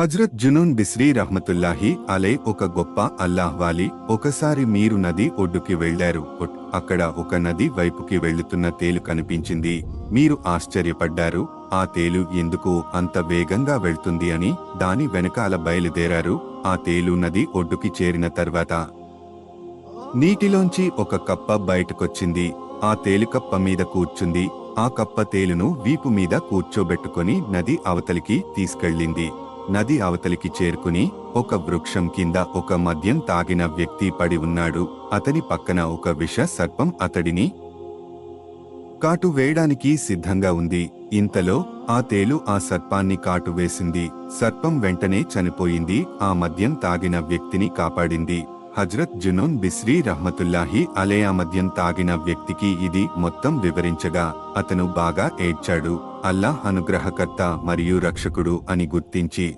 హజ్రత్ జునూన్ బిస్రీ రహ్మతుల్లాహి అలే ఒక గొప్ప అల్లాహ్వాలి. ఒకసారి మీరు నది ఒడ్డుకి వెళ్ళారు అక్కడ ఒక నది వైపుకి వెళ్తున్న తేలు కనిపించింది. మీరు ఆశ్చర్యపడ్డారు. ఆ తేలు ఎందుకు అంత వేగంగా వెళ్తుంది అని దాని వెనకాల బయలుదేరారు. ఆ తేలు నది ఒడ్డుకి చేరిన తర్వాత నీటిలోంచి ఒక కప్ప బయటకొచ్చింది. ఆ తేలికప్ప మీద కూర్చుంది. ఆ కప్ప తేలును వీపు మీద కూర్చోబెట్టుకుని నది అవతలికి తీసుకెళ్ళింది. నది అవతలికి చేరుకుని ఒక వృక్షం కింద ఒక మద్యం తాగిన వ్యక్తి పడి ఉన్నాడు. అతని పక్కన ఒక విష సర్పం అతడిని కాటు వేయడానికి సిద్ధంగా ఉంది. ఇంతలో ఆ తేలు ఆ సర్పాన్ని కాటు వేసింది. సర్పం వెంటనే చనిపోయింది. ఆ మద్యం తాగిన వ్యక్తిని కాపాడింది. హజ్రత్ జునూన్ బిస్రీ రహ్మతుల్లాహి అలే ఆ మద్యం తాగిన వ్యక్తికి ఇది మొత్తం వివరించగా అతను బాగా ఏడ్చాడు. అల్లాహ్ అనుగ్రహకర్త మరియు రక్షకుడు అని గుర్తించి